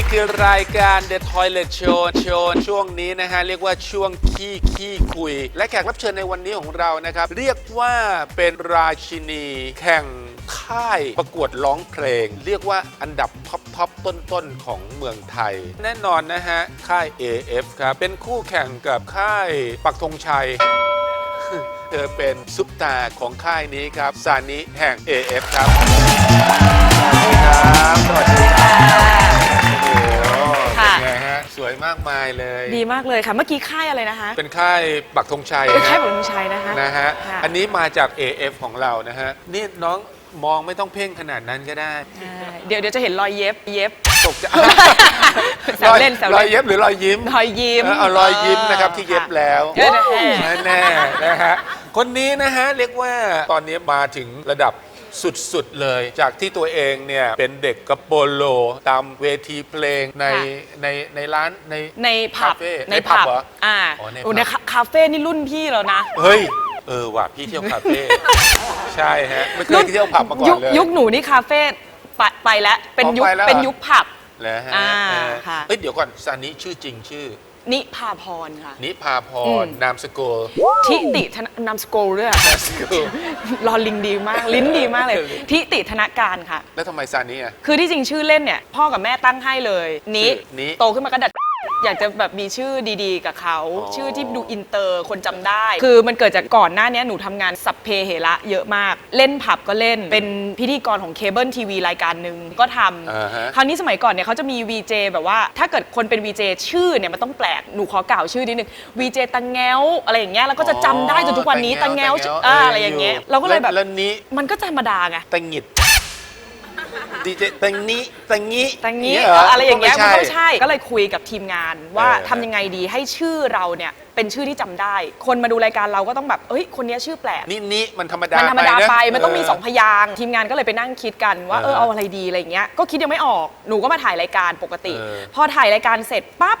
นี่คือรายการ The Toilet Show โชว์ช่วงนี้นะฮะ เรียกว่าช่วงขี้ขี้คุย และแขกรับเชิญในวันนี้ของเรานะครับ เรียกว่าเป็นราชินีแข่งค่ายประกวดร้องเพลง เรียกว่าอันดับท็อปทอปต้นๆ ของเมืองไทย แน่นอนนะฮะ ค่าย AF ครับ เป็นคู่แข่งกับค่ายปักธงชัย เธอเป็นซุปตาของค่ายนี้ครับซานิแห่ง AF ครับสวัสดีครับสวัสดีครับโอ้โหค่ะเป็นไงฮะสวยมากมายเลย ดีมากเลยค่ะ เมื่อกี้ค่ายอะไรนะคะ เป็นค่ายปักธงชัยเป็นค่ายฮะบุญชัยนะคะ นะฮะค่ะ อันนี้มาจาก AF ของเรานะฮะนี่น้องมองไม่ต้องเพ่งขนาดนั้นก็ได้ใช่เดี๋ยวเดี๋ยวจะเห็นรอยเย็บเย็บ ตกใจะ แซวเล่นแซวรอยเล่นเย็บหรือรอยยิ้ม รอยยิ้ม เออเอารอยยิ้มนะครับที่เย็บแล้วเออ แน่แน่ๆนะฮะ คนนี้นะฮะเรียกว่าตอนนี้มาถึงระดับสุดๆ เลย จากที่ตัวเองเนี่ย เป็นเด็กกระโปโล ตามเวทีเพลงในในในร้านในในผับคาเฟ่ในในผัผับบเหรออ่าอ๋อในผับโอ้ในคาคาเฟ่นี่รุ่นพี่แล้วนะเฮ้ย เออว่ะพี่เที่ยวคาเฟ่ ใช่ฮะ ไม่เคยเที่ยวผับมาก่อนยุคเลยยุคหนูนี่คาเฟ่ไปไปแล้วเป็นอ๋อยุคไปแล้วเป็นยุคผับ แล้วฮะอ่าเออค่ะ เอ้ยเดี๋ยวก่อนซานิชื่อจริงชื่อ นิพาพรค่ะ นิพาพอืรมนามสกุลทิติธนนามสกุลด้วยอะนามสกุลรอลิงดีมาก ลิ้นดีมากเลย ทิติธนการค่ะ แล้วทำไมซานิอะ คือที่จริงชื่อเล่นเนี่ย พ่อกับแม่ตั้งให้เลยนี้ชื่อนิ โตขึ้นมาก็ดัด อยากจะแบบมีชื่อดีๆ กับเขาอ๋อชื่อที่ดูอินเตอร์คนจำได้ คือมันเกิดจากก่อนหน้านี้หนูทำงานสัพเพเหระเยอะมาก เล่นผับก็เล่น เป็นพิธีกรของเคเบิลทีวีรายการหนึ่งก็ทำอ่าฮะ คราวนี้สมัยก่อนเนี่ยเขาจะมี VJ แบบว่า ถ้าเกิดคนเป็น VJ ชื่อเนี่ยมันต้องแปลก หนูขอกล่าวชื่อนิดนึง VJ ตังแงวอะไรอย่างเงี้ยแล้วก็จะจำได้จนทุกวันนี้ตังแงวอ่าอะไรอย่างเงี้ยเราก็เลยแบบ แล้วนี้มันก็ธรรมดาไง ตังหงิด ดีเจตังนี้ตังนี้แต่งี้เหอะไรอย่างเงี้ยมันก็ไม่ไม่ใช่ใช่ ก็เลยคุยกับทีมงานว่าเออ ทำยังไงดีให้ชื่อเราเนี่ยเป็นชื่อที่จำได้ คนมาดูรายการเราก็ต้องแบบเอ้ยคนเนี้ยชื่อแปลก นี่นี่มันธรรมดามันธรรมดาไปะมันต้องมีเสองพยางค์ทีมงานก็เลยไปนั่งคิดกันว่าเอเอออเอาอะไรดีอะไรอย่างเงี้ย ก็คิดยังไม่ออก หนูก็มาถ่ายรายการปกติ เออพอถ่ายรายการเสร็จปั๊บ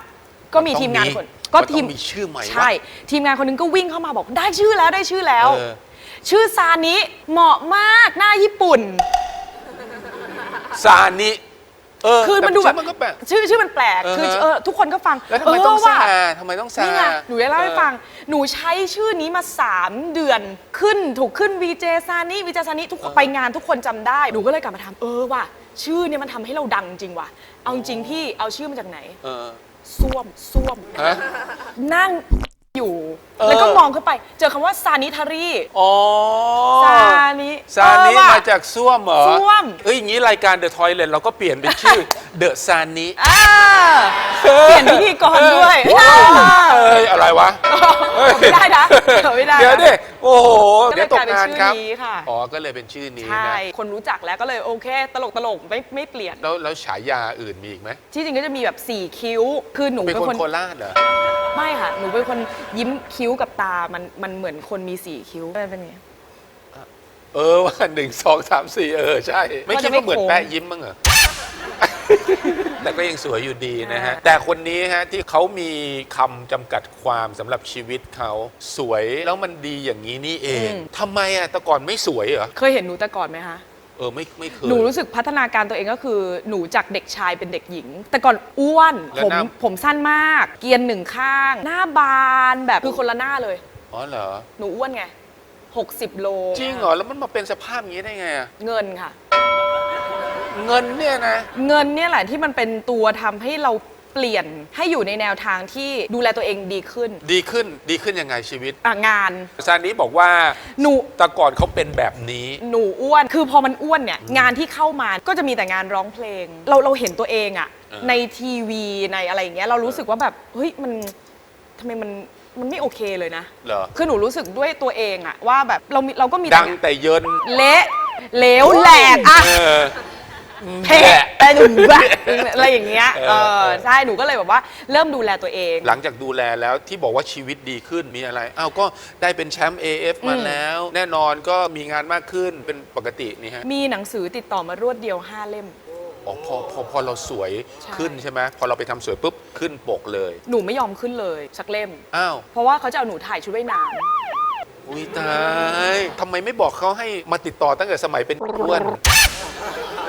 ก็มีทีมงานคนก็ก็ทีทีมมมีชื่อใหม่วะ ใช่ ทีมงานคนหนึงก็วิ่งเข้ามาบอกได้ชื่อแล้วได้ชื่อแล้ว เออ ชื่อซานิเหมาะมากหน้าญี่ปุ่น ซานิเออคือมันดูแบบต่ชื่อมันก็แปลก ชื่อชื่อมันแปลกเออคือฮะ เออทุกคนก็ฟังแล้วทำไมต้องเว่ะซาทำไมต้องซานี่ ไงหนูจะเล่าให้ฟัง หนูใช้ชื่อนี้มา 3 เดือนขึ้นถูกขึ้นวีเจซานิวีเจซานิทุกคนไปงานทุกคนจำได้ หนูก็เลยกลับมาทำเออว่ะชื่อเนี่ยมันทำให้เราดังจริงว่ะ เอาจริงๆพี่เอาชื่อมาจากไหน เออ ส้วมส้วมฮะ นั่ง อยู่ เออ แล้วก็มองขึ้นไป เจอคำว่าซานิทารีอ๋อซานิซานิเออว่ะ มาจากส้วมเหรอส้วม เอ้ยอย่างนี้รายการ The Toilet เราก็เปลี่ยนเป็นชื่อ The ซานิอ่าเปลี่ยนพิธีกรด้วยเอ้ยอะไรวะเอ้ยไม่ได้นะไม่ได้นะ เดี๋ยวดิโอ้โหก็เลยเดี๋ยวตกงานครับกลายเป็นชื่อนี้ค่ะ อ๋อก็เลยเป็นชื่อนี้ใช่ นะคนรู้จักแล้วก็เลยโอเค ตลกตลกๆไม่ไม่เปลี่ยน แล้วแล้วฉายาอื่นมีอีกไหมที่จริงก็จะมีแบบ4คิ้ว คือหนูเป็นเป็นคคนนโคราชเหรอ ไม่ค่ะ หนูเป็นคนยิ้มคิ้วกับตา มันมันเหมือนคนมี4คิ้วเป็นไง เออว่าหนึ่งสองสามสี่เออ ใช่ ไม่ก็คิดจะไม่ว่าเหมือนโค้งแปะยิ้มมั้งเหรอ แต่ก็ยังสวยอยู่ดีนะฮะอ่าแต่คนนี้ฮะที่เขามีคำจำกัดความสำหรับชีวิตเขาสวยแล้วมันดีอย่างนี้นี่เองทำไมอะแต่ก่อนไม่สวยเหรอ เคยเห็นหนูแต่ก่อนไหมคะ เออไม่ไม่เคย หนูรู้สึกพัฒนาการตัวเองก็คือ หนูจากเด็กชายเป็นเด็กหญิง แต่ก่อนอ้วนแล้วผมหน้า ผมสั้นมาก เกรียนหนึ่งข้าง หน้าบานแบบคือคนละหน้าเลย อ๋อเหรอ หนูอ้วนไง 60 โลจริงเหรอ แล้วมันมาเป็นสภาพอย่างนี้ได้ไงอะเงินค่ะ เงินเนี่ยนะ เงินเนี่ยแหละที่มันเป็นตัวทำให้เรา เปลี่ยนให้อยู่ในแนวทางที่ดูแลตัวเองดีขึ้นดีขึ้นดีขึ้นยังไงชีวิตอะงาน ซานิบอกว่าหนูแต่ก่อนเขาเป็นแบบนี้ หนูอ้วน คือพอมันอ้วนเนี่ย งานที่เข้ามาก็จะมีแต่งานร้องเพลง เราเราเห็นตัวเองอะเออ ในทีวีในอะไรอย่างเงี้ยเรารู้สึกว่าแบบเฮ้ยมันทำไมมันมันไม่โอเคเลยนะ เหรอ คือหนูรู้สึกด้วยตัวเองอะว่าแบบเรามีเราก็มีดังแต่เยินเละเหลวแหลกอะ เออ เผ็ดแต่หนูแบบอะไรอย่างเงี้ยเออเออเออใช่หนูก็เลยแบบว่าเริ่มดูแลตัวเอง หลังจากดูแลแล้วที่บอกว่าชีวิตดีขึ้นมีอะไรอ้าวก็ได้เป็นแชมป์ AF มาอืมแล้ว แน่นอนก็มีงานมากขึ้นเป็นปกตินี่ฮะมีหนังสือติดต่อมารวดเดียว 5 เล่ม อ๋อพอพอพอเราสวยใช่ ขึ้นใช่ไหมพอเราไปทำสวยปุ๊บขึ้นปกเลยหนูไม่ยอมขึ้นเลยสักเล่ม อ้าวเพราะว่าเขาจะเอาหนูถ่ายชุดว่ายน้อุ้ยตายทำไมไม่บอกเขาให้มาติดต่อตั้งแต่สมัยเป็นอ้วน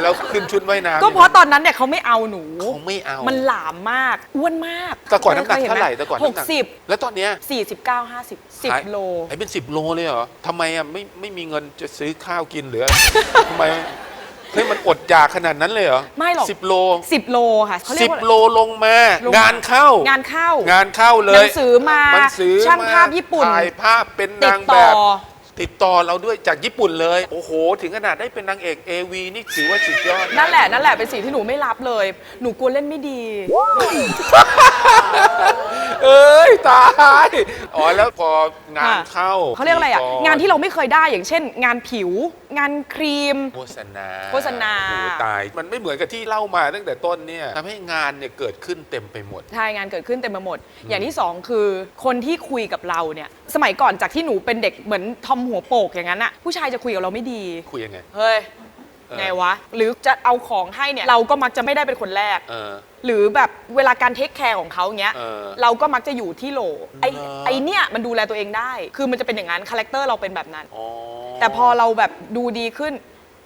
แล้วขึ้นชุดว่ายน้ำก็เพราะตอนนั้นเนี่ยเขาไม่เอาหนู เขาไม่เอามันหลามมาก อ้วนมากแต่ก่อนน้ำหนักคยเท่าไหร่มแต่ก่อนหน้ำกหนักสิบแล้วตอนเนี้ยสี่สิบเก้าห้าสิบสิบหายโลไอ้เป็นสิบโลเลยเหรอทำไมอะไม่ไม่มีเงินจะซื้อข้าวกินหรือทำไมเฮ้ยมันอดอยากขนาดนั้นเลยเหรอ ไม่หรอกสิบโลสิบโลค่ะเขาเรียสิกบว่าโลลงมาลงมางานเข้า งานเข้างานเข้าเลหนัยงสือมาหนังสือช่างมภาพญี่ปุ่น ถ่ายภาพเป็นติดนางแบต่อบ ติดต่อเราด้วยจากญี่ปุ่นเลย โอ้โห ถึงขนาดได้เป็นนางเอก AV นี่ถือว่าสุดยอดนั่นแหละนั่นแหละเป็นสิ่งที่หนูไม่รับเลย หนูกลัวเล่นไม่ดี เอ้ย ตาย อ๋อ แล้วพองานเข้าเขาเรียกอะไรอะพิธีงานที่เราไม่เคยได้อย่างเช่น งานผิว งานครีม โฆษณาโฆษณา โอ้โหตาย มันไม่เหมือนกับที่เล่ามาตั้งแต่ต้นเนี่ยทำให้งานเนี่ยเกิดขึ้นเต็มไปหมด ใช่งานเกิดขึ้นเต็มไปหมด อย่างที่สองคือคนที่คุยกับเราเนี่ย สมัยก่อนจากที่หนูเป็นเด็กเหมือนทอมหัวโปกอย่างนั้นอะผู้ชายจะคุยกับเราไม่ดี คุยยังไง เฮ้ยเออ ไงวะ หรือจะเอาของให้เนี่ย เราก็มักจะไม่ได้เป็นคนแรก เออ หรือแบบเวลาการเทคแคร์ของเขาเงี้ย เออเราก็มักจะอยู่ที่โหลไอเหรอ ไอเนี่ยมันดูแลตัวเองได้ คือมันจะเป็นอย่างนั้นคาแรคเตอร์เราเป็นแบบนั้น อ๋อแต่พอเราแบบดูดีขึ้น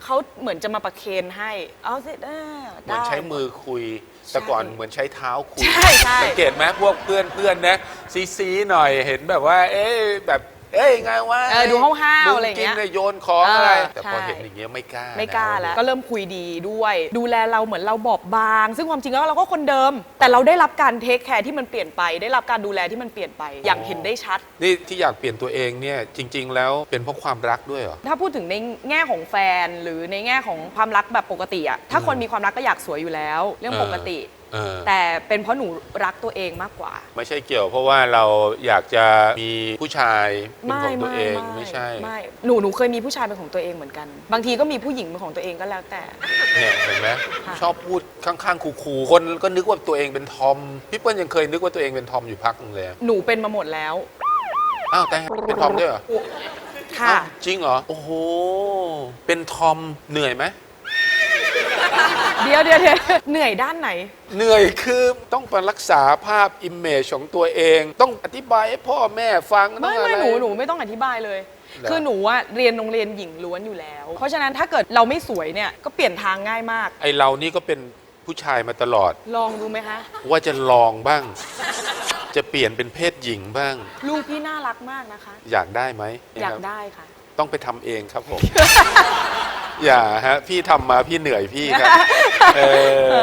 เขาเหมือนจะมาประเคนให้ เอาสิอ่าเหมือนได้ใช้มือคุย แต่ก่อนเหมือนใช้เท้าคุยใช่ใช่ สังเกตไหมพวกเพื่อนเพื่อนๆนะซีซีหน่อยเห็นแบบว่า เอ๊ะแบบ เอ้ยไงวะเออดูห้าวๆอะไรอย่างเงี้ยมึกินนี่โยนของอะไร เออแต่พอใช่ เห็นอย่างเงี้ยไม่กล้าไม่กล้านะแล้ว ก็เริ่มคุยดีด้วย ดูแลเราเหมือนเราบอบบาง ซึ่งความจริงแล้วเราก็คนเดิม แต่เราได้รับการเทคแคร์ที่มันเปลี่ยนไป ได้รับการดูแลที่มันเปลี่ยนไป อย่างเห็นได้ชัด นี่ที่อยากเปลี่ยนตัวเองเนี่ยจริง ๆ แล้วเป็นเพราะความรักด้วยเหรอ ถ้าพูดถึงในแง่ของแฟนหรือในแง่ของความรักแบบปกติอะถ้าคนมีความรักก็อยากสวยอยู่แล้ว เรื่องปกติ เออ แต่เป็นเพราะหนูรักตัวเองมากกว่า ไม่ใช่เกี่ยว เพราะว่าเราอยากจะมีผู้ชายเป็นของตัวเองไม่ใช่ไม่หนูหนูเคยมีผู้ชายเป็นของตัวเองเหมือนกัน บางทีก็มีผู้หญิงเป็นของตัวเองก็แล้วแต่ เนี่ยเห็นไหมค่ะ ชอบพูดข้างๆคูลๆคนก็นึกว่าตัวเองเป็นทอมพี่เปิ้ลยังเคยนึกว่าตัวเองเป็นทอมอยู่พักหนึงเลยหนูเป็นมาหมดแล้วอ้าวแต่เป็นทอมด้วยเหรอค่ะ อ้าวจริงเหรอโอ้โหเป็นทอมเหนื่อยไหม เดี๋ยวเดี๋ยวเดี๋ยวเหนื่อยด้านไหน เหนื่อยคือต้องไปรักษาภาพอิมเมจของตัวเอง ต้องอธิบายให้พ่อแม่ฟังไม่ต้องอะไม่รหนูหนูไม่ต้องอธิบายเลยเหรอคือหนูอะเรียนโรงเรียนหญิงล้วนอยู่แล้ว เพราะฉะนั้นถ้าเกิดเราไม่สวยเนี่ยก็เปลี่ยนทางง่ายมาก ไอเรานี่ก็เป็นผู้ชายมาตลอด ลองดูไหมคะ ว่าจะลองบ้าง จะเปลี่ยนเป็นเพศหญิงบ้าง ลูกพี่น่ารักมากนะคะ อยากได้ไหมอยากนะครับได้ค่ะ ต้องไปทำเองครับผม อย่าฮะพี่ทำมาพี่เหนื่อยพี่ครับเอ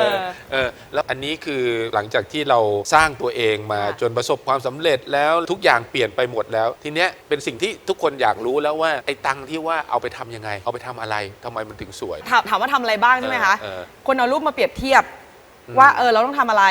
อเออแล้วอันนี้คือหลังจากที่เราสร้างตัวเองมาค่ะ จนประสบความสำเร็จแล้วทุกอย่างเปลี่ยนไปหมดแล้ว ทีเนี้ยเป็นสิ่งที่ทุกคนอยากรู้แล้วว่าไอ้ตังค์ที่ว่าเอาไปทำยังไง เอาไปทำอะไรทำไมมันถึงสวย ถามถามว่าทำอะไรบ้างใช่ไหมคะ เออเออคนเอารูปมาเปรียบเทียบ อืม ว่าเออเราต้องทำอะไร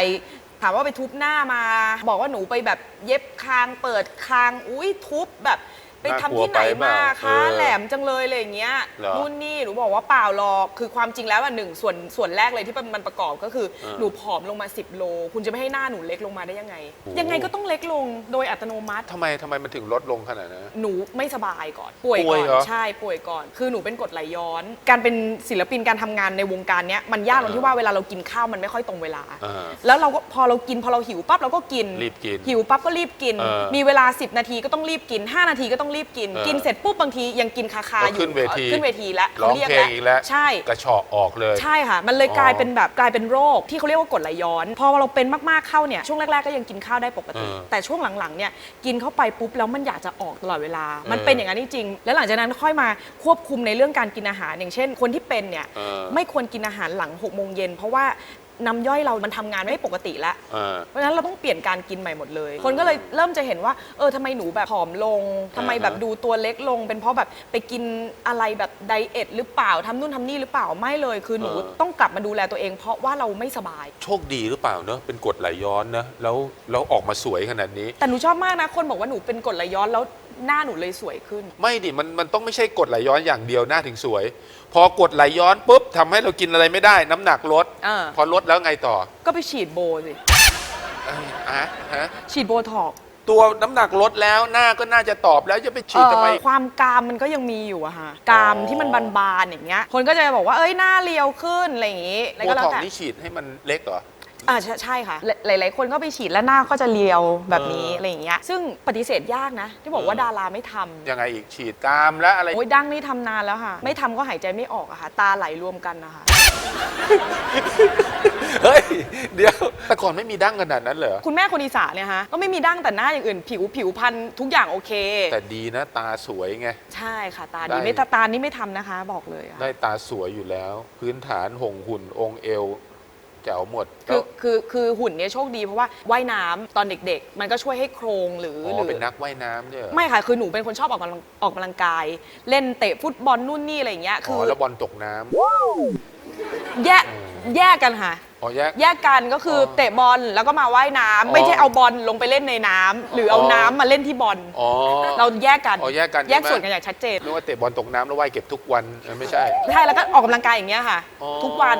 ถามว่าไปทุบหน้ามา บอกว่าหนูไปแบบเย็บคางเปิดคางอุ้ยทุบแบบ ไปทำที่ไหนมาคะแหลมจังเลยอะไรอย่างเงี้ยเหรอนู่นนี่หนูบอกว่าเปล่าหรอกคือความจริงแล้วอะหนึ่งส่วนส่วนแรกเลยที่มันประกอบก็คือเออหนูผอมลงมา 10 โล คุณจะไม่ให้หน้าหนูเล็กลงมาได้ยังไง โอ้ ยังไงก็ต้องเล็กลงโดยอัตโนมัติ ทำไมทำไมมันถึงลดลงขนาดนั้น หนูไม่สบายก่อน ป่วยป่ก่วอยนเหรอใช่ป่วยก่อน คือหนูเป็นกรดไหลย้อน การเป็นศิลปินการทำงานในวงการเนี้ยมันยากตรงที่ว่าเวลาเรากินข้าวมันไม่ค่อยตรงเวลา อ่าแล้วเราก็พอเรากินพอเราหิวปั๊บเราก็กินรีบกินหิวปั๊บก็รีบกิน เออมีเวลา 10 นาทีก็ต้องรีบกิน 5 นาทีก็ต้องรีบกิน เออกินเสร็จปุ๊บบางทียังกินคาคาก็ๆอยู่ขึ้นเวทีขึ้นเวทีแล้วร้องขารียกเพลงอีกแล้ว ใช่ กระเฉาะออกเลย ใช่ค่ะ มันเลยกลายอ๋อเป็นแบบกลายเป็นโรคที่เขาเรียกว่ากรดไหลย้อน พอเราเป็นมากๆเข้าเนี่ยช่วงแรก ๆก็ยังกินข้าวได้ปกติ เออแต่ช่วงหลังๆเนี่ยกินเข้าไปปุ๊บแล้วมันอยากจะออกตลอดเวลา มันเออเป็นอย่างนั้นจริงๆแล้วหลังจากนั้นค่อยมาควบคุมในเรื่องการกินอาหารอย่างเช่น คนที่เป็นเนี่ยเออ ไม่ควรกินอาหารหลัง6กโมงเย็นเพราะว่า น้ำย่อยเรามันทำงานไม่ปกติแล้ว เออ เพราะฉะนั้นเราต้องเปลี่ยนการกินใหม่หมดเลย คนก็เลยเริ่มจะเห็นว่า เออทำไมหนูแบบผอมลงทำไมแบบอ่าฮะ ดูตัวเล็กลง เป็นเพราะแบบไปกินอะไรแบบไดเอทหรือเปล่าทำนู่นทำนี่หรือเปล่าไม่เลยคือหนูเออต้องกลับมาดูแลตัวเอง เพราะว่าเราไม่สบาย โชคดีหรือเปล่าเนอะเป็นกรดไหลย้อนนะแล้วแล้วออกมาสวยขนาดนี้ แต่หนูชอบมากนะคนบอกว่าหนูเป็นกรดไหลย้อนแล้ว หน้าหนูเลยสวยขึ้น ไม่ดิมันมันต้องไม่ใช่กรดไหลย้อนอย่างเดียวหน้าถึงสวย พอกรดไหลย้อนปุ๊บทำให้เรากินอะไรไม่ได้ น้ำหนักลดเออพอลดแล้วไงต่อก็ไปฉีดโบสิเอ้ยอะฮะฉีดโบท็อกซ์ตัวน้ำหนักลดแล้วหน้าก็น่าจะตอบแล้วจะไปฉีดทำไม เอ่อความกรามมันก็ยังมีอยู่อะค่ะกรามอ๋อที่มันบานๆอย่างเงี้ย คนก็จะบอกว่าเอ้ยหน้าเรียวขึ้นอะไรอย่างงี้แล้วโบก็แล้ท็วอกแต่ นี่ฉีดให้มันเล็กเหรอ อ่าใช่ใช่ค่ะหลาย ๆ คนก็ไปฉีดแล้วหน้าก็จะเรียวแบบนี้เอออ อะไรอย่างเงี้ยซึ่งปฏิเสธยากนะ ที่บอกว่าเออดาราไม่ทำยังไงอีกฉีดกรามและอะไร โอ้ยดั้งนี่ทำนานแล้วค่ะ ไม่ทำก็หายใจไม่ออกอะค่ะ ตาไหลรวมกันนะคะ เฮ้ย เดี๋ยว แต่ก่อนไม่มีดั้งขนาดนั้นเหรอ คุณแม่คนอีสานเนี่ยฮะก็ไม่มีดั้งแต่หน้าอย่างอื่นผิวผิวพันธุ์ทุกอย่างโอเค แต่ดีนะตาสวยไง ใช่ค่ะ ตาได้ ดีไม่ตาตานี่ไม่ทำนะคะ บอกเลยอะได้ตาสวยอยู่แล้ว พื้นฐานหงหุ่นองค์เอว แจ๋วหมดคือคือคือหุ่นเนี่ยโชคดีเพราะว่าว่ายน้ำตอนเด็ก ๆ มันก็ช่วยให้โครงหรืออ๋หรือเป็นนักว่ายน้ำเนี่ยเหรอไม่ค่ะคือหนูเป็นคนชอบออกกำลังออกกำลังกาย เล่นเตะฟุตบอลนู่นนี่อะไรอย่างเงี้ยอ๋คืออแล้วบอลตกน้ำ แยกแยกกันค่ะ อ๋อแยก แยกกันก็คือออเตะบอลแล้วก็มาว่ายน้ำอ๋อไม่ใช่เอาบอลลงไปเล่นในน้ำหรือเอาอ๋อ น้ำมาเล่นที่บอลอ๋อ เราแยกกันอ๋อแยกกันแยกใช่ไหมส่วนกันอย่างชัดเจนนึกว่าเตะบอลตกน้ำแล้วว่ายเก็บทุกวันเออไม่ใช่ ใช่แล้วก็ออกกำลังกายอย่างเงี้ยค่ะ อ๋อทุกวัน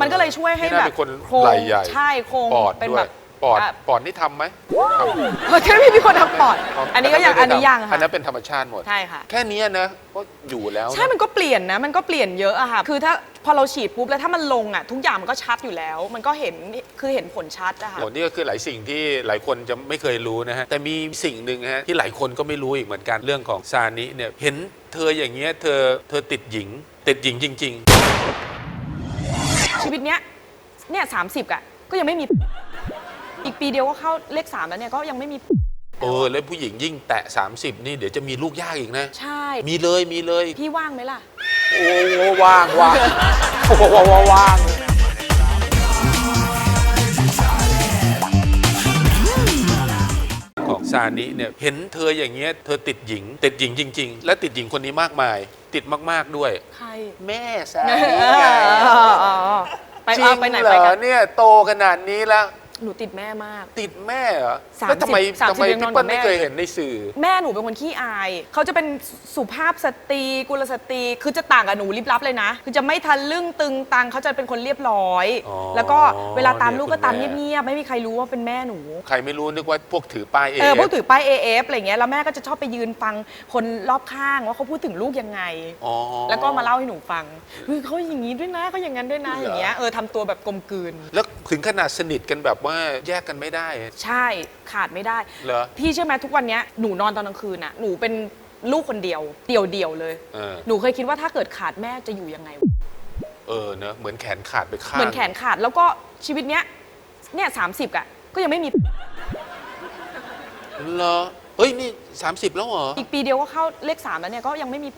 มันก็เลยช่วยให้นี่แบน่าบเป็นคนโครงไหล่ใหญ่ใช่โครงปอดเป็นด้วแบยบ ปอดอะปอดนี่ทำไหมทำเธอไม่มีคนทำปอด อันนี้ก็ยังไม่อันได้นี้ทำยังอันค่ะนั้นเป็นธรรมชาติหมด ใช่ค่ะ แค่เนี้ยนะก็อยู่แล้วนะ ใช่ มันก็เปลี่ยนนะ มันก็เปลี่ยนเยอะอะค่ะ คือถ้าพอเราฉีดปุ๊บแล้วถ้ามันลงอะทุกอย่างมันก็ชัดอยู่แล้ว มันก็เห็น คือเห็นผลชัดอะค่ะ โหนี่ก็คือหลายสิ่งที่หลายคนจะไม่เคยรู้นะฮะ แต่มีสิ่งหนึ่งฮะที่หลายคนก็ไม่รู้อีกเหมือนกันเรื่องของซานิเนี่ย เห็นเธออย่างเงี้ย เธอ เธอติดหญิง ติดหญิงจริง ชีวิตเนี้ย เนี่ยสามสิบอะก็ยังไม่มี อีกปีเดียวก็เข้าเลขสามแล้วเนี่ยก็ยังไม่มีๆเออแล้วผู้หญิงยิ่งแตะ 30 นี่เดี๋ยวจะมีลูกยากอีกนะ ใช่ มีเลยมีเลย พี่ว่างไหมล่ะ โอ้โหว่างว่างโอ้โหว่างของซานิเนี่ยเห็นเธออย่างเงี้ยเธอติดหญิง ติดหญิงจริง ๆ และติดหญิงคนนี้มากมาย ติดมากๆด้วย ใครแม่ซานิไงไปจริเอางไปไหนเหรไปอกันเนี่ยโตขนาดนี้แล้ว หนูติดแม่มาก ติดแม่เหรอสามสิบแล้วทำไมสามสิบทำไมยังนอพี่นเปิ้ลกับแม่ไม่ เคยเห็นในสื่อ แม่หนูเป็นคนขี้อาย เขาจะเป็นสุภาพสตรีกุลสตรี คือจะต่างกับหนูลิบลับเลยนะ คือจะไม่ทันลึ่งตึงตังเขาจะเป็นคนเรียบร้อย อ๋อแล้วก็เวลาตามลูกก็ตามเนี่ยคุณแม่ เงียบๆ ไม่มีใครรู้ว่าเป็นแม่หนู ใครไม่รู้นึกว่าพวกถือป้ายเอเออพวกถือป้าย AF อะไรเงี้ย แล้วแม่ก็จะชอบไปยืนฟังคนรอบข้างว่าเขาพูดถึงลูกยังไง อ๋อ แล้วก็มาเล่าให้หนูฟังเฮ้ยเขาอย่างนี้ด้วยนะเขาอย่างนั้นด้วยนะเหรอออย่างเงี้ย เออทำตัวแบบกลมกลืน แล้วถึงขนาดสนิทกันแบบว่าแยกกันไม่ได้ ใช่ขาดไม่ได้ เหรอ พี่เชื่อไหมทุกวันเนี้ยหนูนอนตอนกลางคืนน่ะหนูเป็นลูกคนเดียว เดี่ยวเดี่ยวๆเลย เออ หนูเคยคิดว่าถ้าเกิดขาดแม่จะอยู่ยังไงเออเนอะเหมือนแขนขาดไปข้างเหมือนแขนขาดแล้วก็ชีวิตเนี้ยเนี่ยสามสิบอะก็ยังไม่มีเหรอเฮ้ยนี่ 30 แล้วเหรอ อีกปีเดียวก็เข้าเลขสามแล้วเนี่ยก็ยังไม่มี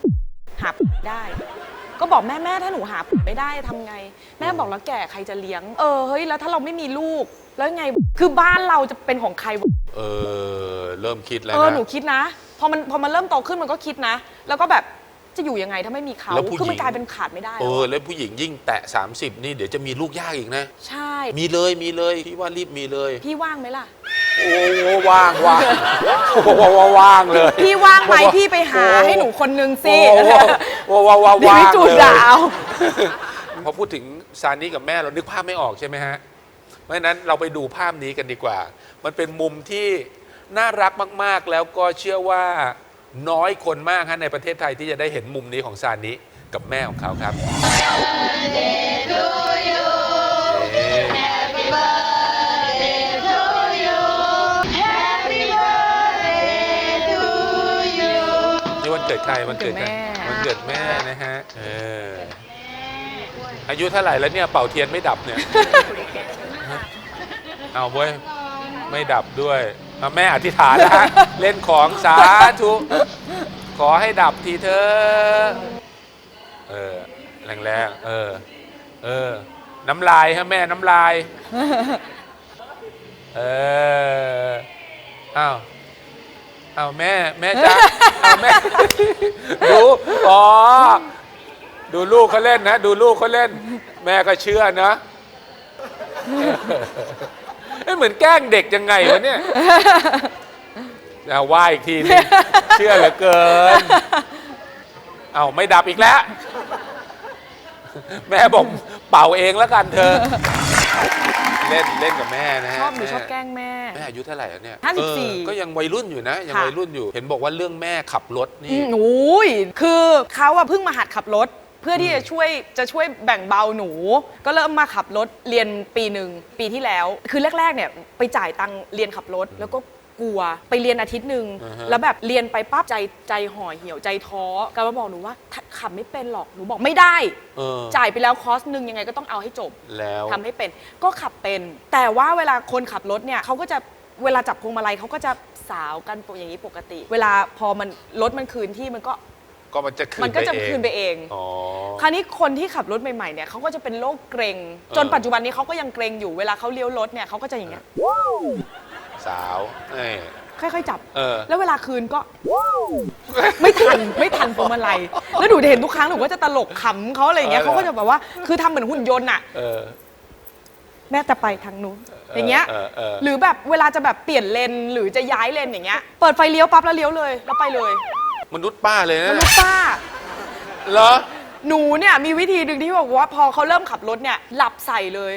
หาได้ ก็บอกแม่แม่ถ้าหนูหาไม่ได้ทำไง แม่บอกแล้วแก่ใครจะเลี้ยง เออเฮ้ยแล้วถ้าเราไม่มีลูกแล้วไงคือบ้านเราจะเป็นของใครวะเออเริ่มคิดแล้วเออนะหนูคิดนะพอมันพอมันเริ่มโตขึ้นมันก็คิดนะ แล้วก็แบบ จะอยู่ยังไงถ้าไม่มีเขาแล้วผู้หญิง คือมันกลายเป็นขาดไม่ได้เอแล้วออะแล้วผู้หญิงยิ่งแตะ 30 นี่เดี๋ยวจะมีลูกยากอีกนะ ใช่ มีเลยมีเลยพี่ว่ารีบมีเลย พี่ว่างไหมล่ะ โอ้โหว่างว่างโอ้โหว่างเลยพี่ว่างไหมบอกว่าพี่ไปหาโอ้ให้หนูคนนึงสิโอ้โหว้าวว้าวว้าวเดี๋ยวว่างพี่จูดเลย ดาว พอพูดถึงซานิกับแม่เรานึกภาพไม่ออกใช่ไหมฮะ เพราะฉะนั้นเราไปดูภาพนี้กันดีกว่า มันเป็นมุมที่น่ารักมาก ๆ แล้วก็เชื่อว่า น้อยคนมากฮะในประเทศไทยที่จะได้เห็นมุมนี้ของซานิกับแม่ของเขาครับ นี่วันเกิดใครวันเกิดใครวัวันนเกิเกิดดแม่แม่นะฮะเอออายุเท่าไหร่แล้วเนี่ยเป่าเทียนไม่ดับเนี่ย เอาเว้ยไม่ดับด้วย เอาแม่อธิษฐานนะฮะเล่นของสาธุขอให้ดับทีเธอ เออแรงๆเออ เออ น้ำลายฮะแม่น้ำลาย เอออ้าวอ้าวแม่แม่จ๊ะอ้าวแม่ดูอ๋อดูลูกเขาเล่นนะ ดูลูกเขาเล่น แม่ก็เชื่อนะ เอ้ยเหมือนแกล้งเด็กยังไงวะเนี่ยเอาว่าอีกทีนึงเชื่อเหลือเกิน เอาไม่ดับอีกแล้ว แม่บอกเป่าเองแล้วกันเธอ เล่นเล่นกับแม่นะฮะชอบหนูแม่ชอบแกล้งแม่ แม่อายุเท่าไหร่แล้วเนี่ยห้าสิบสี่เออก็ยังวัยรุ่นอยู่นะ ยังค่ะวัยรุ่นอยู่ เห็นบอกว่าเรื่องแม่ขับรถอืนี่มโอ้ยคือเขาอะเพิ่งมาหัดขับรถ เพื่อที่จะช่วยจะช่วยแบ่งเบาหนู ก็เริ่มมาขับรถเรียนปีหนึ่งปีที่แล้ว คือแรกๆเนี่ยไปจ่ายตังค์เรียนขับรถแล้วก็กลัวไปเรียนอาทิตย์หนึ่งอ่าฮะ แล้วแบบเรียนไปปั๊บใจใจห่อเหี่ยวใจท้อก็มาบอกหนูว่าขับไม่เป็นหรอกหนูบอกไม่ได้ เออจ่ายไปแล้วคอร์สหนึ่งยังไงก็ต้องเอาให้จบ แล้ว ทำให้เป็นก็ขับเป็น แต่ว่าเวลาคนขับรถเนี่ยเขาก็จะเวลาจับพวงมาลัยเขาก็จะสาวกันปกอย่างนี้ปกติ เวลาพอมันรถมันคืนที่มันก็ ก็มันจะคืนมันก็จะไปเองคืนไปเอง อ๋อ คราวนี้คนที่ขับรถใหม่ๆเนี่ยเขาก็จะเป็นโรคเกรง จนเออปัจจุบันนี้เขาก็ยังเกรงอยู่เวลาเขาเลี้ยวรถเนี่ยเขาก็จะอย่างเงี้ยสาวเอ้ย ค่อยๆจับ เออ แล้วเวลาคืนก็ ไม่ทันไม่ทันพวงมาลัยแล้วหนูจะเห็นทุกครั้งหนูก็จะตลกขำเขาอะไรอย่างเงี้ยเออเขาก็จะแบบว่าคือทำเหมือนหุ่นยนต์อะ เออ แม่จะไปทางนู้นอย่างเงี้ย เออเออ หรือแบบเวลาจะแบบเปลี่ยนเลนหรือจะย้ายเลนอย่างเงี้ย เปิดไฟเลี้ยวปั๊บแล้วเลี้ยวเลย แล้วไปเลย มนุษย์ป้าเลยมนะนุษย์ป้า เหรอ หนูเนี่ยมีวิธีหนึ่งที่บอกว่าพอเขาเริ่มขับรถเนี่ยหลับใส่เลย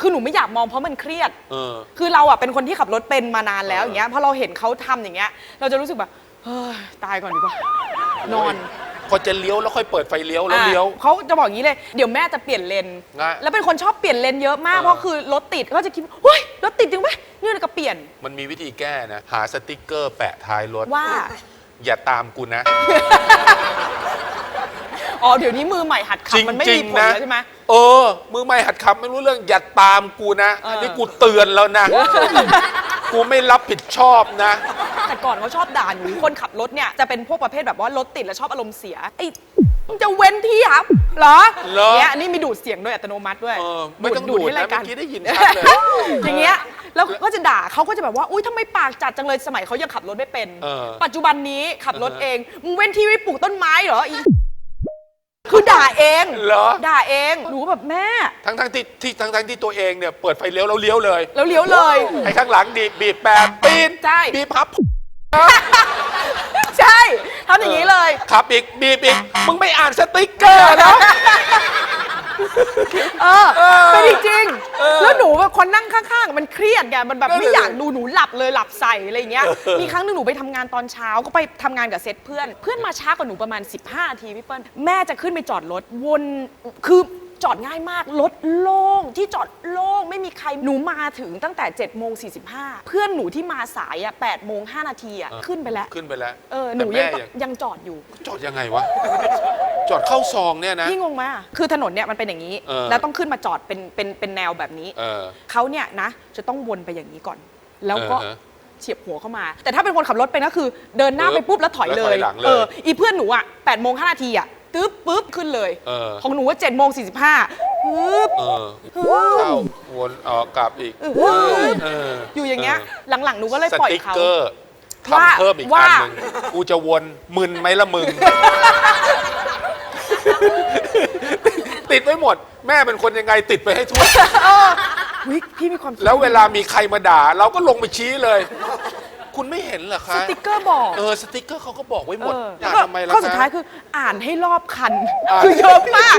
คือหนูไม่อยากมองเพราะมันเครียด เออ คือเราอะเป็นคนที่ขับรถเป็นมานานแล้วเอออย่างเงี้ยพอเราเห็นเขาทำอย่างเงี้ย เราจะรู้สึกแบบเฮ้ยตายก่อนดีกว่า นอน พอจะเลี้ยวแล้วค่อยเปิดไฟเลี้ยวแล้วเลี้ยว อะเขาจะบอกอย่างนี้เลย เดี๋ยวแม่จะเปลี่ยนเลน ง่ะแล้วเป็นคนชอบเปลี่ยนเลนเยอะมาก เออ เพราะคือรถติดก็จะคิดว่าเฮ้ยรถติดจริงไหมนี่เราก็เปลี่ยนมันมีวิธีแก้นะ หาสติกเกอร์แปะท้ายรถ ว่า อย่าตามกูนะ อ๋อเดี๋ยวนี้มือใหม่หัดขับมันไม่มีผลนะแล้วใช่ไหม เออ มือไม่หัดขับไม่รู้เรื่องอย่าตามกูนะ เอออั อันนี้กูเตือนแล้วนะ กูไม่รับผิดชอบนะ แต่ก่อนเขาชอบด่าหนูคนขับรถเนี่ยจะเป็นพวกประเภทแบบว่ารถติดแล้วชอบอารมณ์เสียไอ้ มึงจะเว้นที่ครับเหรอเหรอ เนี่ยอันนี้มีดูดเสียงด้วยอัตโนมัติด้วยเออไม่ต้องดูดให้นะรายการเมื่อกี้ได้ยินชัดเลย อย่างเงี้ยแล้วก็จะด่าเขาก็จะแบบว่าอุ้ยทำไมปากจัดจังเลยสมัยเขายังขับรถไม่เป็น เออ ปัจจุบันนี้ขับรถเออเองมึงเว้นที่ไว้ปลูกต้นไม้เหรออีคือด่าเอง เหรอ ด่าเองหนูแบบแม่ทั้งทั้งๆที่ที่ทั้งทั้งๆที่ตัวเองเนี่ยเปิดไฟเลี้ยวแล้วเลี้ยวเลยแล้วเลี้ยวเลย ไอ้ข้างหลังดีบบีบแปดปีนใช่ บีบพับ ใช่ ทำอย่างนี้เลย ขับอีกบีบอีกมึงไม่อ่านสติ๊กเกอร์นะ เออเออเป็นจริงๆเออแล้วหนูแบบคนนั่งข้างๆ มันเครียดไงมันแบบนั่นไม่น่ะอยากดูหนูหลับเลยหลับใส่อะไรอย่างเงี้ยเออมีครั้งหนึงหนูไปทำงานตอนเช้าก็ไปทำงานกับเซตเพื่อน เพื่อนมาช้ากว่าหนูประมาณ 15นาทีพี่เปิ้ลแม่จะขึ้นไปจอดรถวนคือ จอดง่ายมาก รถโล่งที่จอดโล่งไม่มีใครหนูมาถึงตั้งแต่7จ็ดโมงสีเพื่อนหนูที่มาสายอะแปดโมงห้านาทีอะขึ้นไปแล้วขึ้นไปแล้วเออหแต่นูแม่ยังต้องยังยังจอดอยู่ จอดยังไงวะ จอดเข้าซองเนี่ยนะ พี่งงไหมอะคือถนนเนี่ยมันเป็นอย่างนี้ เออ แล้วต้องขึ้นมาจอดเป็นเป็นเป็นแนวแบบนี้ เออ เขาเนี่ยนะจะต้องวนไปอย่างนี้ก่อน แล้วก็เออฮะเฉียบหัวเข้ามา แต่ถ้าเป็นคนขับรถเป็นก็คือ เดินหน้าปึ๊ไปบปุ๊บแล้วถอยแล้วเลถอยยหลังเลย เอออีเพื่อนหนูอะแปดโมงห้านาทีอะ ตึ๊บปุ๊บขึ้นเลย เออ ของหนูว่าเจ็ดโมงสี่สิบห้าปึ๊บ เออเข้าวนออกกลับอีกเออเอออยู่อย่างเงี้ย หลังๆหนูก็เลยสปล่อยติ๊กเขา เกอร์ว่าทำเพิ่มอีกว่า อันหนึ่งกูจะวนมึนไหมละมึง ติดไว้หมด แม่เป็นคนยังไงติดไปให้ทั่ว เอออุ๊ยพี่มีความคิดแล้วเวลามีใครมาด่า เราก็ลงไปชี้เลย คุณไม่เห็นเหรอสคะติ๊กเกอร์บอกเออสติ๊กเกอร์เขาก็บอกไว้หมดเอออยากแล้วก็ทำไมล่ะข้อสุดคะท้ายคืออ่านให้รอบคัน อ่านคือเยอะมาก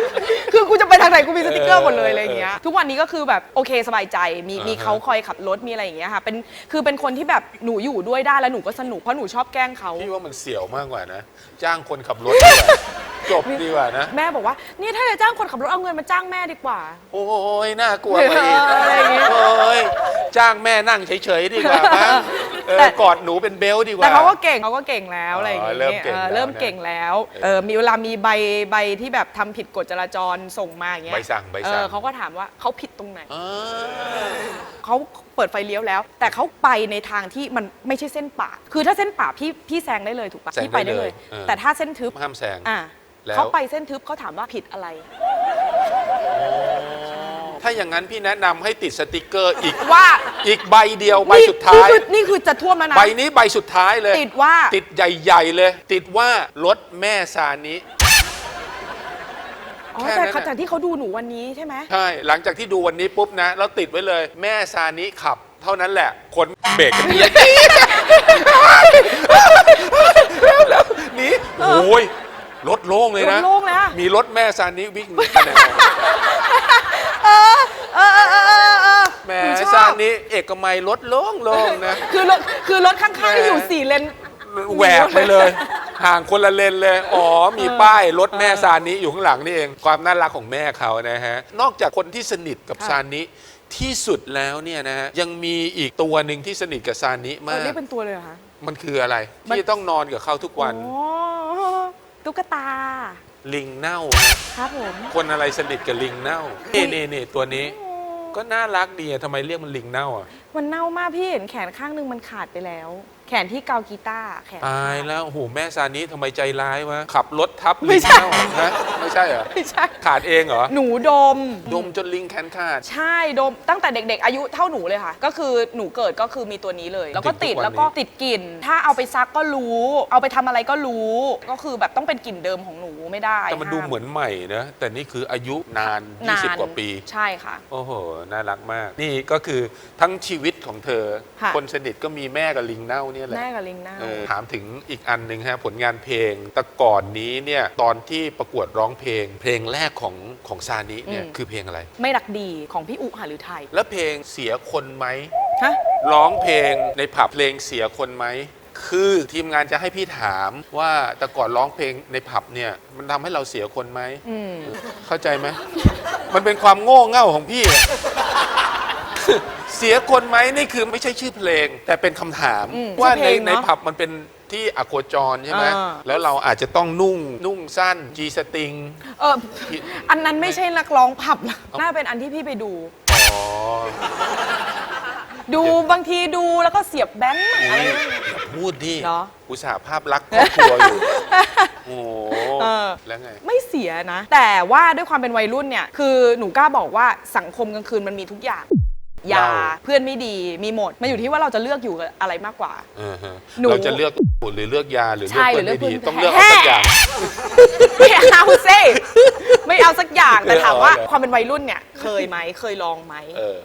คือกูจะไปทางไหนกูมีสติกเกอร์หมดเลยเอออะไรอย่างเงี้ย ทุกวันนี้ก็คือแบบโอเคสบายใจ มีอ่าฮะมีเขาคอยขับรถมีอะไรอย่างเงี้ยค่ะ เป็นคือเป็นคนที่แบบหนูอยู่ด้วยได้แล้วหนูก็สนุกเพราะหนูชอบแกล้งเขา พี่ว่ามันเสี่ยวมากกว่านะ จ้างคนขับรถดีกว่าจบดีกว่านะ แม่บอกว่าเนี่ยถ้าจะจ้างคนขับรถเอาเงินมาจ้างแม่ดีกว่า โอ้ยน่ากลัวไปอีกเอออะไรอย่างเงี้ย โอ้ยจ้างแม่นั่งเฉยๆดีกว่ามั้ง เอแต่อกอดหนูเป็นเบลต์ดีกว่า แต่เขาก็เก่งเขาก็เก่งแล้วอ๋อออะไรอย่างเงี้ยเริ่มเก่งออแล้วเริ่มนะเก่งแล้วเออมีเวลามีใบใบที่แบบทำผิดกฎจราจรส่งมาอย่างเงี้ยใบสั่งใบเอสั่งอเขาก็ถามว่าเขาผิดตรงไหน อ่า เขาเปิดไฟเลี้ยวแล้ว แต่เขาไปในทางที่มันไม่ใช่เส้นป่า คือถ้าเส้นป่าพี่พี่แซงได้เลยถูกปะแซงพี่ไปได้เลยได้เลยเออแต่ถ้าเส้นทึบห้ามแซงอะแล้ว เขาไปเส้นทึบเขาถามว่าผิดอะไร ถ้าอย่างนั้นพี่แนะนำให้ติดสติกเกอร์อีกว่า อีกใบเดียวใบนี่สุดท้าย นี่คือนี่คือจะท่วมแล้วนะ ใบนี้ใบสุดท้ายเลยติดว่า ติดใหญ่ๆเลย ติดว่ารถแม่ซานิ อ๋อแค่แต่นั้นน่ะจากที่เขาดูหนูวันนี้ใช่ไหมใช่ หลังจากที่ดูวันนี้ปุ๊บนะ แล้วติดไว้เลยแม่ซานิขับ เท่านั้นแหละคนเบรกกันเดียแล้วแล้วหนีโอ้ยรถโล่งเลยรนะถโล่งแล้ว มีรถแม่ซานิวิ่งไปไหน เออเออเออเออเออแหม่หนูชซาอบนิเอกมัยรถโล่งโล่งนะ คือรถคือรถข้างๆที่อยู่สี่เลน แหวกไปเลย ห่างคนละเลนเลย อ๋อ มีป้ายรถแม่ซานิอยู่ข้างหลังนี่เอง ความน่ารักของแม่เขานะฮะ นอกจากคนที่สนิทกับค่ะ ซานิที่สุดแล้วเนี่ยนะฮะยังมีอีกตัวหนึ่งที่สนิทกับซานิเอมาอก เรียกเป็นตัวเลยเหรอคะ มันคืออะไร มัน ที่ต้องนอนกับเขาทุกวันอ๋อตุ๊กตา ลิงเน่าฮะครับผม คนอะไรสนิทกับลิงเน่าเน่เน่เน่ตัวนี้ ก็น่ารักดีอะทำไมเรียกมันลิงเน่าอะ มันเน่ามากพี่เห็นแขนข้างหนึงมันขาดไปแล้ว แขนที่เกากีตาร์แขนตายขาดแล้วโอ้โหแม่ซานิทำไมใจร้ายวะ ขับรถทับไม่ลิงใช่เน่าฮะไม่ใช่เหรอ ไม่ใช่ขาดเองเหรอ หนูดม ดมจนลิงแขนขาด ใช่ดมตั้งแต่เด็ก ๆ อายุเท่าหนูเลยค่ะ ก็คือหนูเกิดก็คือมีตัวนี้เลย แล้วก็ติติดดทุกวันนี้ แล้วก็ติดกลิ่น ถ้าเอาไปซักก็รู้ เอาไปทำอะไรก็รู้ ก็คือแบบต้องเป็นกลิ่นเดิมของหนูไม่ได้แต่มันดูห้าเหมือนใหม่นะ แต่นี่คืออายุนาน นาน20 กว่าปี ใช่ค่ะ โอ้โห น่ารักมาก นี่ก็คือทั้งชีวิตของเธอ ค่ะ คนสนิทก็มีแม่กับลิงเน่าเนี่ยแหละแม่กับลิงหน้าเออถามถึงอีกอันหนึ่งฮะผลงานเพลงแต่ก่อนนี้เนี่ยตอนที่ประกวดร้องเพลง เพลงแรกของของซานิเนี่ยคือเพลงอะไร ไม่รักดีของพี่อุหฤทัยแล้วเพลงเสียคนไหมฮะ ร้องเพลงในผับเพลงเสียคนไหมคือทีมงานจะให้พี่ถามว่าแต่ก่อนร้องเพลงในผับเนี่ยมันทำให้เราเสียคนไหมอืม เข้าใจไหมมันเป็นความโง่เง่าของพี่อะ เสียคนไหมนี่คือไม่ใช่ชื่อเพลง แต่เป็นคำถามอืมว่าชื่อเพในลงเนอะในผับมันเป็นที่อโคจรใช่ไหมอ่า แล้วเราอาจจะต้องนุ่งนุ่งสั้นจีสติง เอออันนั้นไม่ใช่นักร้องผับนะน่าเป็นอันที่พี่ไปดู อ๋อดูบางทีดูแล้วก็เสียบแบงค์อะไรอุ๊ยอย่าพูดดิเหรอ อุตส่าห์ภาพลักษณ์ครอบครัวอยู่ โอ้โหเออแล้วไง ไม่เสียนะ แต่ว่าด้วยความเป็นวัยรุ่นเนี่ย คือหนูกล้าบอกว่าสังคมกลางคืนมันมีทุกอย่าง ยาเราเพื่อนไม่ดีมีหมดมันอยู่ที่ว่าเราจะเลือกอยู่กับอะไรมากกว่าเออฮะหนู เราจะเลือกหรือเลือกยาหรือเลือกใช่เพื่อนหรือไม่ดีเลือกเพื่อนต้องเลือกเอาสักอย่าง ไม่เอาเซ่ไม่เอาสักอย่างแต่ถามว่าเออเอาเลยความเป็นวัยรุ่นเนี่ย เคยไหมเคยลองไหมเออ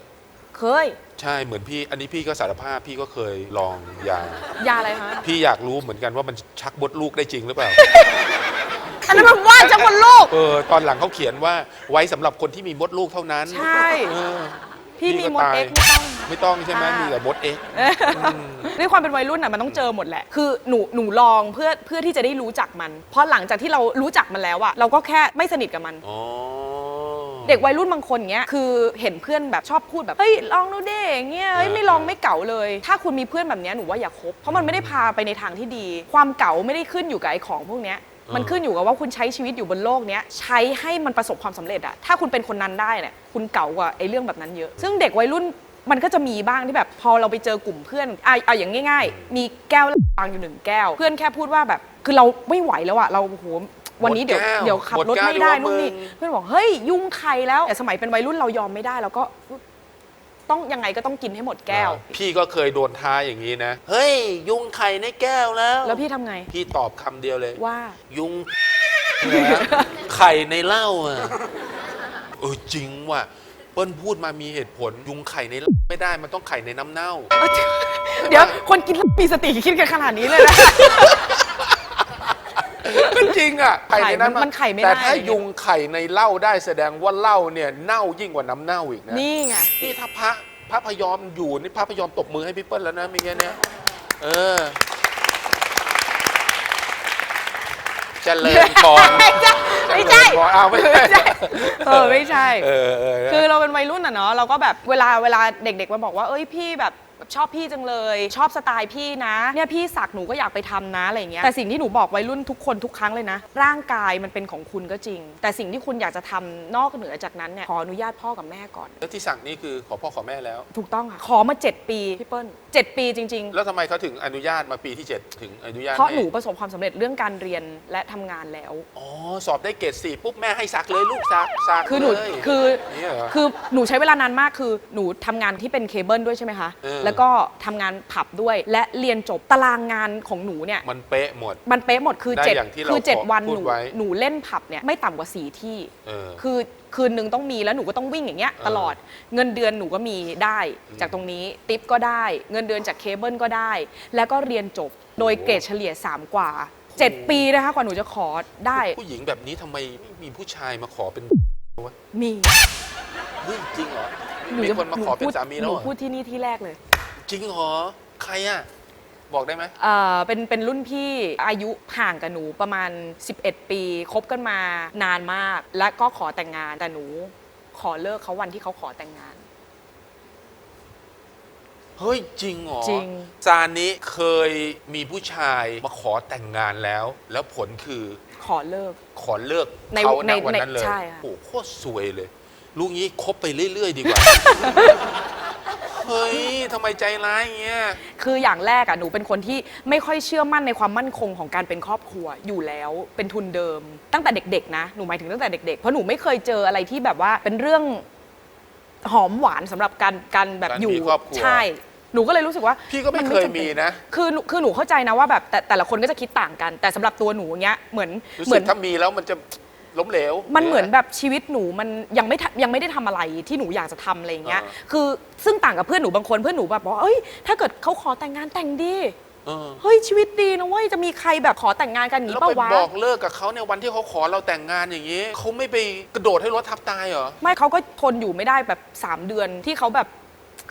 เคย ใช่เหมือนพี่ อันนี้พี่ก็สารภาพพี่ก็เคยลองยา ยาอะไรคะพี่อยากรู้เหมือนกันว่ามันชักบดลูกได้จริงหรือเปล่า อันนั้นมันว่าจะคนลูกเออ ตอนหลังเขาเขียนว่าไว้สำหรับคนที่มีมดลูกเท่านั้น ใช่ เออ พี่มีมดตายเอ็กไม่ต้อง ไม่ต้องใช่ไหมค่ะมีแต่มดเอ็ก ด้วยความเป็นวัยรุ่นอะมันต้องเจอหมดแหละ คือหนูหนูลองเพื่อเพื่อที่จะได้รู้จักมัน เพราะหลังจากที่เรารู้จักมันแล้วอะเราก็แค่ไม่สนิทกับมันอ๋อเด็กวัยรุ่นบางคนเงี้ยคือเห็นเพื่อนแบบชอบพูดแบบเฮ้ยลองดูเด้อย่างเงี้ยเฮ้ยไม่ลองไม่เก๋าเลย ถ้าคุณมีเพื่อนแบบเนี้ยหนูว่าอย่าคบเพราะมันไม่ได้พาไปในทางที่ดี ความเก๋าไม่ได้ขึ้นอยู่กับไอ้ของพวกเนี้ย มันขึ้นอยู่กับว่าคุณใช้ชีวิตอยู่บนโลกเนี้ยใช้ให้มันประสบความสำเร็จอะถ้าคุณเป็นคนนั้นได้เนี่ยคุณเก๋ากว่าไอ้เรื่องแบบนั้นเยอะ ซึ่งเด็กวัยรุ่นมันก็จะมีบ้างที่แบบพอเราไปเจอกลุ่มเพื่อนอะเอาอย่างง่าย ๆ มีแก้ววางอยู่หนึ่งแก้ว เพื่อนแค่พูดว่าแบบ คือเราไม่ไหวแล้วอะเราโอ้โหวันนี้เดี๋ยวหมดแก้วเดี๋ยวขับหมดรถแก้วไม่ได้ดีกว่านู่นนี่มึง เพื่อนบอกเฮ้ยยุ่งใครแล้วแต่สมัยเป็นวัยรุ่นเรายอมไม่ได้เราก็ ต้องยังไงก็ต้องกินให้หมดแก้ว พี่ก็เคยโดนท้าอย่างนี้นะ เฮ้ย ยุงไข่ในแก้วแล้ว แล้วพี่ทำไง พี่ตอบคำเดียวเลย ว่า ยุงไข่ในเหล้าอะเออจริงว่ะเปิ้ลพูดมามีเหตุผล ยุงไข่ในเหล้าไม่ได้มันต้องไข่ในน้ำเน่า เดี๋ยวคนกินแล้วมีสติคิดกันขนาดนี้เลยนะ ก็จริงอะไข่ในนั้นไข่มันไข่ไม่ได้ แต่ถ้ายุงไข่ในเหล้าได้แสดงว่าเหล้าเนี่ยเน่ายิ่งกว่าน้ำเน่าอีกนะนี่ไง นี่ถ้าพระพระพยอมอยู่นี่พระพยอมตบมือให้พี่เปิ้ลแล้วนะเมื่อกี้เนี่ยเออเจริญพรไม่ใช่ไม่ใช่เจริญพรอ้าวไม่ใช่ เออไม่ใช่ เออเออ คือเราเป็นวัยรุ่นอะเนาะเราก็แบบเวลาเวลาเด็ก ๆ มาบอกว่าเอ้ยพี่แบบ ชอบพี่จังเลย ชอบสไตล์พี่นะเนี่ยพี่สักหนูก็อยากไปทำนะอะไรอย่างเงี้ยแต่สิ่งที่หนูบอกวัยรุ่นทุกคนทุกครั้งเลยนะ ร่างกายมันเป็นของคุณก็จริง แต่สิ่งที่คุณอยากจะทำนอกเหนือจากนั้นเนี่ยขออนุญาตพ่อกับแม่ก่อน แล้วที่สั่งนี่คือขอพ่อขอแม่แล้ว ถูกต้องค่ะขอมา 7 ปีพี่เปิ้ล7 ปีจริง ๆ แล้วทำไมเขาถึงอนุญาตมาปีที่ 7 ถึงอนุญาตเพราะให้หนูประสบความสำเร็จเรื่องการเรียนและทำงานแล้ว อ๋อ สอบได้เกรดสี่ปุ๊บแม่ให้ซักเลยลูกซักซักคือหนูเลย คือเนี่ยเหรอคือหนูใช้เวลานานมากคือหนูทำงานที่เป็นเคเบิลด้วยใช่ไหมคะ เออแล้วก็ทำงานผับด้วย และเรียนจบตารางงานของหนูเนี่ย มันเป๊ะหมด มันเป๊ะหมดคือได้เจ็ดอย่างที่เราคือเจ็ดขอวันพูหดนูไว้ หนูเล่นผับเนี่ยไม่ต่ำกว่าสี่ที่ เออ คือคืนหนึ่งต้องมีแล้วหนูก็ต้องวิ่งอย่างเงี้ยเออตลอดเงินเดือนหนูก็มีได้จากตรงนี้ติปก็ได้ เงินเดือนจากเคเบิลก็ได้ แล้วก็เรียนจบโดยเกรดเฉลี่ย 3 กว่า 7 ปีนะคะกว่าหนูจะขอได้ผู้หญิงแบบนี้ทำไมไม่มีผู้ชายมาขอเป็นมีเฮ้ยจริงเหรอหนูมีจะคนมาขอเป็นสามีหแล้วนูเหรอพูดที่นี่ที่แรกเลย จริงเหรอ ใครอะบบอกได้ไหม เอ่อเป็นเป็นรุ่นพี่อายุห่างกับหนูประมาณ 11 ปีคบกันมานานมาก และก็ขอแต่งงานแต่หนูขอเลิกเขาวันที่เขาขอแต่งงาน เฮ้ย จริงเหรอจริง ซานิเคยมีผู้ชายมาขอแต่งงานแล้ว แล้วผลคือขอเลิก ขอเลิกในเขาในณวันนั้นเลยใช่ค่ะ โอ้โหโคตรสวยเลย ลูกนี้คบไปเรื่อย ๆ ดีกว่า เฮ้ยทำไมใจร้ายอย่างเงี้ย คืออย่างแรกอะหนูเป็นคนที่ไม่ค่อยเชื่อมั่นในความมั่นคงของการเป็นครอบครัวอยู่แล้วเป็นทุนเดิม ตั้งแต่เด็กๆนะหนูหมายถึงตั้งแต่เด็กๆเพราะหนูไม่เคยเจออะไรที่แบบว่าเป็นเรื่องหอมหวานสำหรับการการแบบการอยู่มีครอบครัว ใช่ หนูก็เลยรู้สึกว่าพี่ก็ไม่นเคยจำป็มีนะคือหนูคือหนูเข้าใจนะว่าแบบแต่แต่ละคนก็จะคิดต่างกัน แต่สำหรับตัวหนูเงี้ยเหมือนรู้เหมืสึอกนถ้ามีแล้วมันจะ ล้มเหลวมันเหมือนแบบชีวิตหนูมันยังไม่ทำยังไม่ได้ทำอะไรที่หนูอยากจะทำอะไรอย่างเงี้ยอ่าคือซึ่งต่างกับเพื่อนหนูบางคนเพื่อนหนูแบบบอกว่าเอ้ยถ้าเกิดเขาขอแต่งงานแต่งดี เออเฮ้ยชีวิตดีนะเว้ยจะมีใครแบบขอแต่งงานกันอย่างแล้วนี้ไปปะวะ บอกเลิกกับเขาในวันที่เขาขอเราแต่งงานอย่างนี้เขาไม่ไปกระโดดให้รถทับตายเหรอ ไม่เขาก็ทนอยู่ไม่ได้แบบ 3 เดือนที่เขาแบบ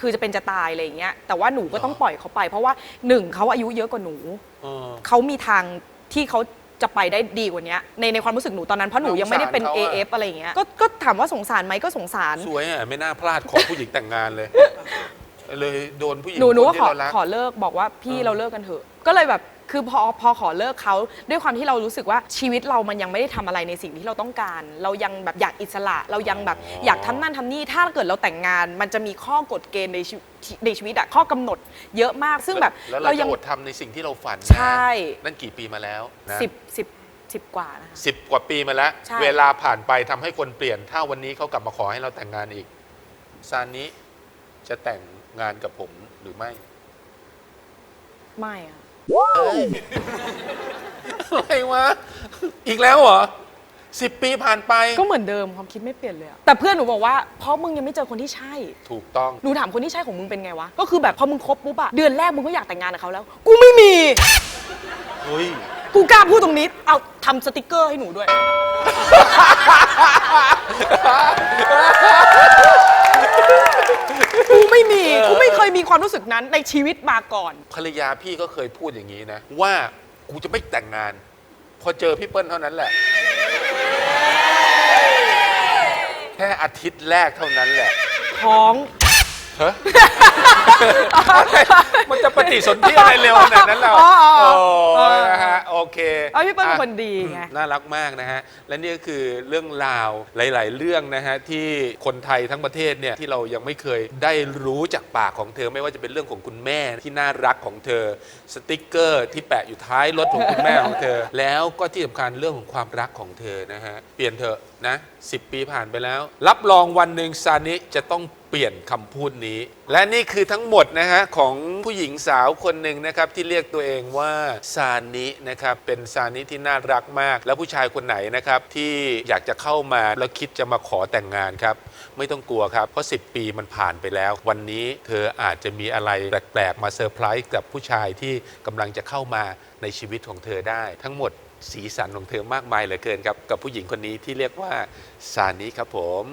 คือจะเป็นจะตายอะไรอย่างเงี้ยแต่ว่าหนูก็ต้องปล่อยเขาไป เพราะว่าหนึ่งเขาอายุเยอะกว่าหนูเออเขามีทางที่เขา จะไปได้ดีกว่านี้ในในความรู้สึกหนูตอนนั้นเพราะหนูยังไม่ได้เป็นสงสารเขาอะ AF อะไรอย่างเงี้ยก็ก็ถามว่าสงสารไหมก็สงสาร สวยอะไม่น่าพลาดขอผู้หญิงแต่งงานเลย เลยโดนผู้หญิงหนูหนูคก็ที่ขอเรารักขอเลิกบอกว่าพี่เออเราเลิกกันเถอะ ก็เลยแบบ คือพอพอขอเลิกเขาด้วยความที่เรารู้สึกว่าชีวิตเรามันยังไม่ได้ทำอะไรในสิ่งที่เราต้องการ เรายังแบบอยากอิสระ เรายังแบบอยากทำนั่นทำนี่ถ้าเกิดเราแต่งงาน มันจะมีข้อกฎเกณฑ์ในชีวิตในชีวิตอะข้อกำหนด เยอะมากซึ่งแบบแล้วเราเราจะยังอดทำในสิ่งที่เราฝันนะใช่ นั่นกี่ปีมาแล้วนะสิบสิบสิบกว่านะคะ สิบกว่าปีมาแล้ว ใช่ เวลาผ่านไปทำให้คนเปลี่ยน ถ้าวันนี้เขากลับมาขอให้เราแต่งงานอีกซานิจะแต่งงานกับผมหรือไม่ ไม่อะ อะไรวะ อีกแล้วเหรอสิบปีผ่านไป ก็เหมือนเดิมความคิดไม่เปลี่ยนเลยอะแต่เพื่อนหนูบอกว่าเพราะมึงยังไม่เจอคนที่ใช่ ถูกต้อง หนูถามคนที่ใช่ของมึงเป็นไงวะ ก็คือแบบพอมึงคบปุ๊บอะเดือนแรกมึงก็อยากแต่งงานกับเขาแล้ว กูไม่มี เฮ้ย กูกล้าพูดตรงนี้ เอาทำสติกเกอร์ให้หนูด้วย กูไม่มีกูไม่เคยมีความรู้สึกนั้นในชีวิตมาก่อน ภรรยาพี่ก็เคยพูดอย่างนี้นะ ว่ากูจะไม่แต่งงาน พอเจอพี่เปิ้ลเท่านั้นแหละ แค่อาทิตย์แรกเท่านั้นแหละ ท้อง เฮ้ยมันจะปฏิสนธิอะไรเร็วขนาดนั้นเรา อ๋ออ๋ออ๋อ โอ้นะฮะ โอเคเอาพี่เปิ้ลเป็นอะคนดีไง น่ารักมากนะฮะ และนี่ก็คือเรื่องราวหลาย ๆ เรื่องนะฮะ ที่คนไทยทั้งประเทศเนี่ย ที่เรายังไม่เคยได้รู้จากปากของเธอไม่ว่าจะเป็นเรื่องของคุณแม่ที่น่ารักของเธอ สติกเกอร์ที่แปะอยู่ท้ายรถของคุณแม่ของเธอ แล้วก็ที่สำคัญเรื่องของความรักของเธอนะฮะ เปลี่ยนเถอะนะ10 ปีผ่านไปแล้ว รับรองวันหนึ่งซานิจะต้องเปลี่ยนคำพูดนี้ และนี่คือทั้งหมดนะฮะของผู้หญิงสาวคนหนึ่งนะครับที่เรียกตัวเองว่าซานินะครับเป็นซานิที่น่ารักมาก แล้วผู้ชายคนไหนนะครับที่อยากจะเข้ามาแล้วคิดจะมาขอแต่งงานครับไม่ต้องกลัวครับ เพราะ 10 ปีมันผ่านไปแล้ว วันนี้เธออาจจะมีอะไรแปลกๆ มาเซอร์ไพรส์กับผู้ชายที่กำลังจะเข้ามาในชีวิตของเธอได้ ทั้งหมดสีสันของเธอมากมายเหลือเกินครับ กับผู้หญิงคนนี้ที่เรียกว่าซานิครับผม